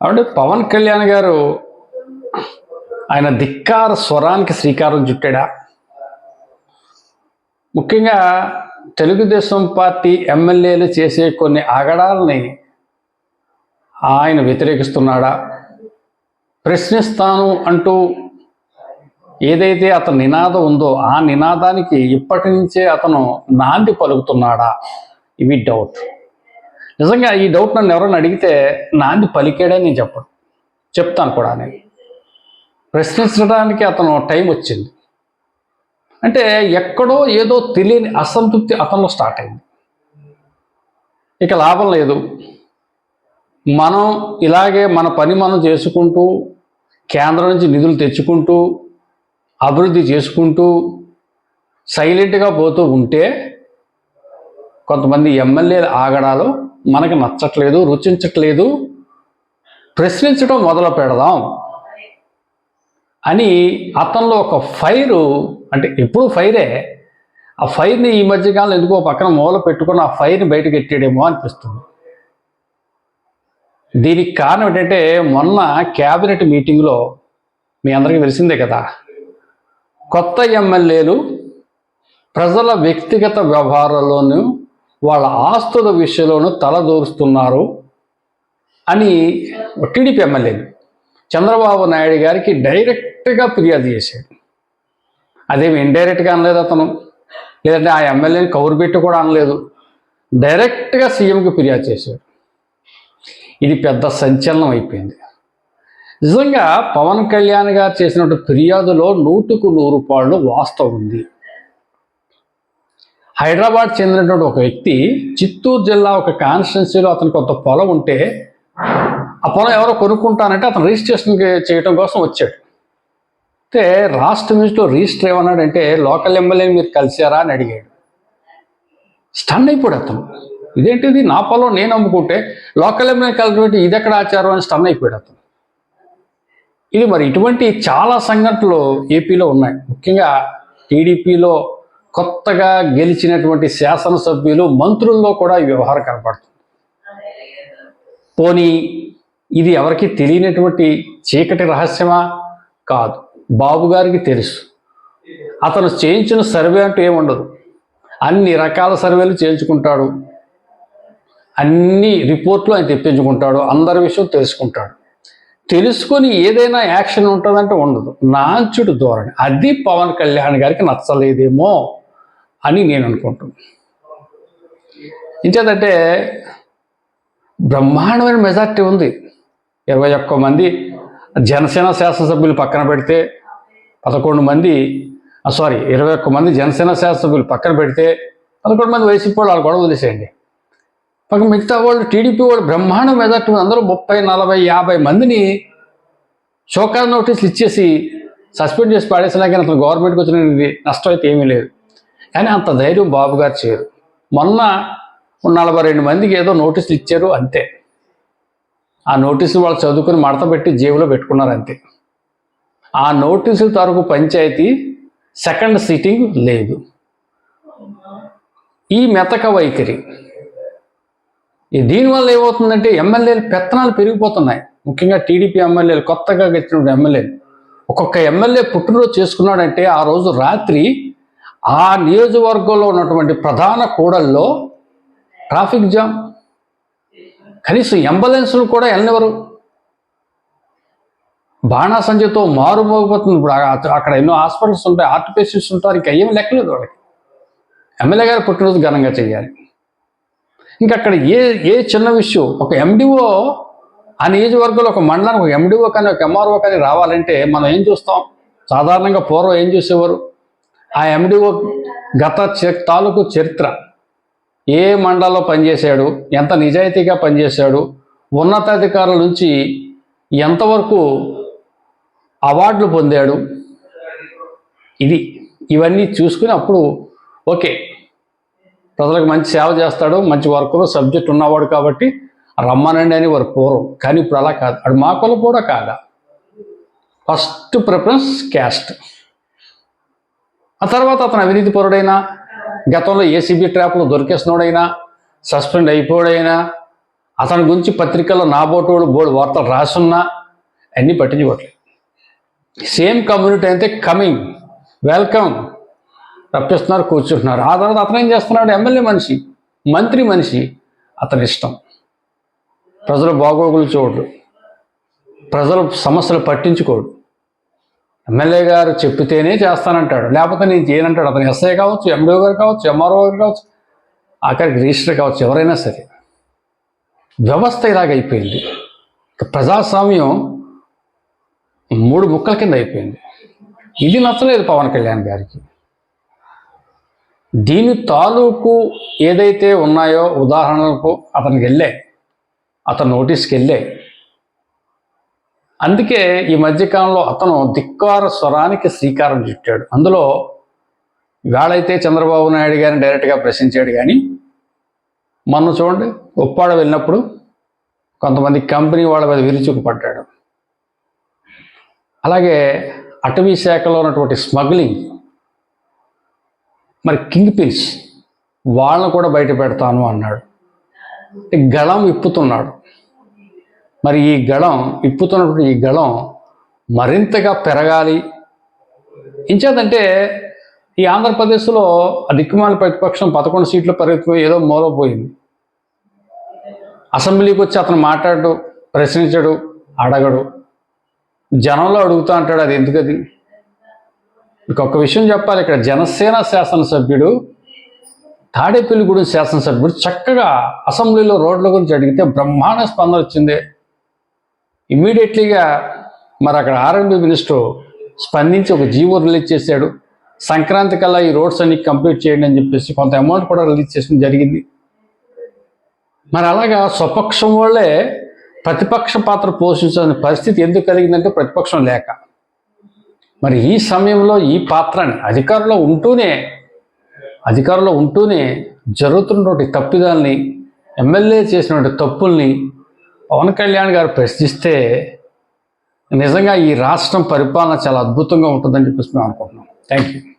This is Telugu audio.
అంటే పవన్ కళ్యాణ్ గారు ఆయన ధిక్కార స్వరానికి శ్రీకారం చుట్టాడా? ముఖ్యంగా తెలుగుదేశం పార్టీ ఎమ్మెల్యేలు చేసే కొన్ని ఆగడాలని ఆయన వ్యతిరేకిస్తున్నాడా? ప్రశ్నిస్తాను అంటూ ఏదైతే అతని నినాదం ఉందో ఆ నినాదానికి ఇప్పటి నుంచే అతను నాంది పలుకుతున్నాడా? ఇవి డౌట్ నిజంగా ఈ డౌట్ నన్ను ఎవరైనా అడిగితే నాంది పలికాడే నేను చెప్పను. చెప్తాను కూడా నేను. ప్రశ్నించడానికి అతను టైం వచ్చింది. అంటే ఎక్కడో ఏదో తెలియని అసంతృప్తి అతనిలో స్టార్ట్ అయింది. ఇక లాభం లేదు. మనం ఇలాగే మన పని మనం చేసుకుంటూ కేంద్రం నుంచి నిధులు తెచ్చుకుంటూ అభివృద్ధి చేసుకుంటూ సైలెంట్గా పోతూ ఉంటే కొంతమంది ఎమ్మెల్యేల ఆగడాలు మనకి నచ్చట్లేదు రుచించట్లేదు. ప్రశ్నించడం మొదలు పెడదాం అని అతనిలో ఒక ఫైరు అంటే ఎప్పుడు ఫైరే ఆ ఫైర్ని ఈ మధ్యకాలంలో ఎందుకో పక్కన మూల పెట్టుకుని ఆ ఫైర్ని బయటకు ఎట్టాడేమో అనిపిస్తుంది. దీనికి కారణం ఏంటంటే మొన్న క్యాబినెట్ మీటింగ్లో మీ అందరికీ తెలిసిందే కదా కొత్త ఎమ్మెల్యేలు ప్రజల వ్యక్తిగత వ్యవహారాల్లోనూ వాళ్ళ ఆస్తుల విషయంలోనూ తలదూరుస్తున్నారు అని టీడీపీ ఎమ్మెల్యేలు చంద్రబాబు నాయుడు గారికి డైరెక్ట్గా ఫిర్యాదు చేశాడు. అదేమి ఇండైరెక్ట్గా అనలేదు అతను. లేదంటే ఆ ఎమ్మెల్యేని కౌరు పెట్టి కూడా అనలేదు. డైరెక్ట్గా సీఎంకి ఫిర్యాదు చేశాడు. ఇది పెద్ద సంచలనం అయిపోయింది. నిజంగా పవన్ కళ్యాణ్ గారు చేసినటువంటి ఫిర్యాదులో నూటుకు నూరు పాళ్ళు వాస్తవం ఉంది. హైదరాబాద్ చెందినటువంటి ఒక వ్యక్తి చిత్తూరు జిల్లా ఒక కాన్స్టిట్యున్సీలో అతను కొంత పొలం ఉంటే ఆ పొలం ఎవరో కొనుక్కుంటానంటే అతను రిజిస్ట్రేషన్ చేయడం కోసం వచ్చాడు. అయితే రాష్ట్ర మినిస్టర్ రిజిస్టర్ ఏమన్నాడంటే లోకల్ ఎమ్మెల్యేని మీరు కలిసారా అని అడిగాడు. స్టన్ అయిపోయాడు అతను. ఇదేంటిది? నా పొలం నేను అమ్ముకుంటే లోకల్ ఎమ్మెల్యే కలిసి ఇది ఎక్కడ ఆచారం? అని స్టన్ అయిపోయాడు అతను. ఇది మరి ఇటువంటి చాలా సంఘటనలు ఏపీలో ఉన్నాయి. ముఖ్యంగా టీడీపీలో కొత్తగా గెలిచినటువంటి శాసనసభ్యులు మంత్రుల్లో కూడా ఈ వ్యవహారం కనపడుతుంది. పోనీ ఇది ఎవరికి తెలియనటువంటి చీకటి రహస్యమా? కాదు. బాబు గారికి తెలుసు. అతను చేయించిన సర్వే అంటూ ఏముండదు. అన్ని రకాల సర్వేలు చేయించుకుంటాడు. అన్ని రిపోర్ట్లు ఆయన తెప్పించుకుంటాడు. అందరి విషయం తెలుసుకుంటాడు. తెలుసుకొని ఏదైనా యాక్షన్ ఉంటుందంటే ఉండదు. నాంచుడు ధోరణి. అది పవన్ కళ్యాణ్ గారికి నచ్చలేదేమో. అని నేను అనుకుంటున్నాను ఇంచేదంటే బ్రహ్మాండమైన మెజార్టీ ఉంది. ఇరవై ఒక్క మంది జనసేన శాసనసభ్యులు పక్కన పెడితే పదకొండు మంది సారీ ఇరవై ఒక్క మంది జనసేన శాసనసభ్యులు పక్కన పెడితే పదకొండు మంది వైసీపీ వాళ్ళు వాళ్ళు గొడవ వదిలేసేయండి. పక్క మిగతా వాళ్ళు టీడీపీ వాళ్ళు బ్రహ్మాండ మెజార్టీ ఉంది. అందరూ ముప్పై నలభై యాభై మందిని షోకాజ్ నోటీసులు ఇచ్చేసి సస్పెండ్ చేసి పాడేసినా కానీ అసలు గవర్నమెంట్కి వచ్చిన నష్టం అయితే ఏమీ లేదు. కానీ అంత ధైర్యం బాబు గారు చేయరు. మొన్న నలభై రెండు మందికి ఏదో నోటీసులు ఇచ్చారు అంతే. ఆ నోటీసులు వాళ్ళు చదువుకుని మడత పెట్టి జేబులో పెట్టుకున్నారు అంతే. ఆ నోటీసుల తరకు పంచాయతీ సెకండ్ సిట్టింగ్ లేదు. ఈ మెతక వైఖరి. ఈ దీనివల్ల ఏమవుతుందంటే ఎమ్మెల్యేలు పెత్తనాలు పెరిగిపోతున్నాయి. ముఖ్యంగా టీడీపీ ఎమ్మెల్యేలు కొత్తగా గెలిచిన ఎమ్మెల్యేలు. ఒక్కొక్క ఎమ్మెల్యే పుట్టినరోజు చేసుకున్నాడంటే ఆ రోజు రాత్రి ఆ నియోజకవర్గంలో ఉన్నటువంటి ప్రధాన కూడల్లో ట్రాఫిక్ జామ్. కనీసం అంబులెన్స్లు కూడా వెళ్ళనివ్వరు. బాణాసంజతో మారుమోగిపోతుంది. ఇప్పుడు అక్కడ ఎన్నో హాస్పిటల్స్ ఉంటాయి హార్ట్ పేషెంట్స్ ఉంటారు ఇంకా ఏం లెక్కలేదు వాళ్ళకి. ఎమ్మెల్యే గారు పుట్టినరోజు ఘనంగా చేయాలి. ఇంకా అక్కడ ఏ ఏ చిన్న విషయం ఒక ఎండిఓ ఆ నియోజకవర్గంలో ఒక మండలానికి ఒక ఎండిఓ కానీ ఒక ఎంఆర్ఓ కానీ రావాలంటే మనం ఏం చూస్తాం? సాధారణంగా పూర్వం ఏం చూసేవారు? ఆ ఎండిఓ గత తాలూకు చరిత్ర. ఏ మండలంలో పనిచేశాడు? ఎంత నిజాయితీగా పనిచేశాడు? ఉన్నతాధికారుల నుంచి ఎంతవరకు అవార్డులు పొందాడు? ఇది ఇవన్నీ చూసుకుని అప్పుడు ఓకే. ప్రజలకు మంచి సేవ చేస్తాడు మంచి వర్క్లో సబ్జెక్ట్ ఉన్నవాడు కాబట్టి రమ్మనండి అని వారు పూర్వం కానీ ఇప్పుడు అలా కాదు. అది మా కుల కూడా కాదా? First preference caste. ఆ తర్వాత అతను అవినీతి పరుడైనా గతంలో ఏసీబీ ట్రాప్లో దొరికేసినోడైనా సస్పెండ్ అయిపోయాడైనా అతని గురించి పత్రికల్లో నాబోటోడు బోర్డు వార్తలు రాసున్నా అన్నీ పట్టించుకోవట్లేదు. సేమ్ కమ్యూనిటీ అయితే కమింగ్ వెల్కమ్ రప్పిస్తున్నారు కూర్చుంటున్నారు. ఆ తర్వాత అతను ఏం చేస్తున్నాడు? ఎమ్మెల్యే మనిషి మంత్రి మనిషి అతని ఇష్టం. ప్రజల బాగోగులు చూడు ప్రజల సమస్యలు పట్టించుకోడు ఎమ్మెల్యే గారు చెప్పితేనే చేస్తానంటాడు. లేకపోతే నేను చేయనంటాడు. అతను ఎస్ఐ కావచ్చు ఎండిఓ గారు కావచ్చు ఎంఆర్ఓ గారు కావచ్చు అక్కడికి రిజిస్టర్ కావచ్చు ఎవరైనా సరే. వ్యవస్థ ఇలాగ అయిపోయింది. ప్రజాస్వామ్యం మూడు ముక్కల కింద అయిపోయింది. ఇది నచ్చలేదు పవన్ కళ్యాణ్ గారికి. దీని తాలూకు ఏదైతే ఉన్నాయో ఉదాహరణలకు అతనికి వెళ్ళాయి అతను నోటీస్కి వెళ్ళాయి అందుకే ఈ మధ్యకాలంలో అతను ధిక్కార స్వరానికి శ్రీకారం చుట్టాడు. అందులో ఇవాళైతే చంద్రబాబు నాయుడు గారిని డైరెక్ట్గా ప్రశ్నించాడు కానీ మొన్న చూడండి ఉప్పాడ వెళ్ళినప్పుడు కొంతమంది కంపెనీ వాళ్ళ మీద విరుచుకుపడ్డాడు. అలాగే అటవీ శాఖలో ఉన్నటువంటి స్మగ్లింగ్ మరి కింగ్ పిన్స్ వాళ్ళని కూడా బయట పెడతాను అన్నాడు. గళం ఇప్పుతున్నాడు మరి ఈ గళం ఇప్పుతున్నటువంటి ఈ గళం మరింతగా పెరగాలి. ఇంచేదంటే ఈ ఆంధ్రప్రదేశ్లో ఆ దిక్కుమాల ప్రతిపక్షం పదకొండు సీట్లు పరిగెత్తిపోయి ఏదో మూలపోయింది. అసెంబ్లీకి వచ్చి అతను మాట్లాడు ప్రశ్నించడు అడగడు. జనంలో అడుగుతా అంటాడు అది ఎందుకది ఇంకొక విషయం చెప్పాలి ఇక్కడ జనసేన శాసనసభ్యుడు తాడేపల్లిగూడెం శాసనసభ్యుడు చక్కగా అసెంబ్లీలో రోడ్ల గురించి అడిగితే బ్రహ్మాండ స్పందన వచ్చింది. ఇమ్మీడియట్లీగా మరి అక్కడ ఆర్ఎండ్బి మినిస్టర్ స్పందించి ఒక జీవో రిలీజ్ చేశాడు. సంక్రాంతి కల్లా ఈ రోడ్స్ అన్ని కంప్లీట్ చేయండి అని చెప్పేసి కొంత అమౌంట్ కూడా రిలీజ్ చేయడం జరిగింది. మరి అలాగా స్వపక్షం వాళ్ళే ప్రతిపక్ష పాత్ర పోషించాల్సిన పరిస్థితి ఎందుకు కలిగిందంటే ప్రతిపక్షం లేక. మరి ఈ సమయంలో ఈ పాత్రని అధికారంలో ఉంటూనే అధికారంలో ఉంటూనే జరుగుతున్నటువంటి తప్పిదాల్ని ఎమ్మెల్యే చేసినటువంటి తప్పుల్ని పవన్ కళ్యాణ్ గారు ప్రశ్నిస్తే నిజంగా ఈ రాష్ట్రం పరిపాలన చాలా అద్భుతంగా ఉంటుందని చెప్పేసి మేము అనుకుంటున్నాం. Thank you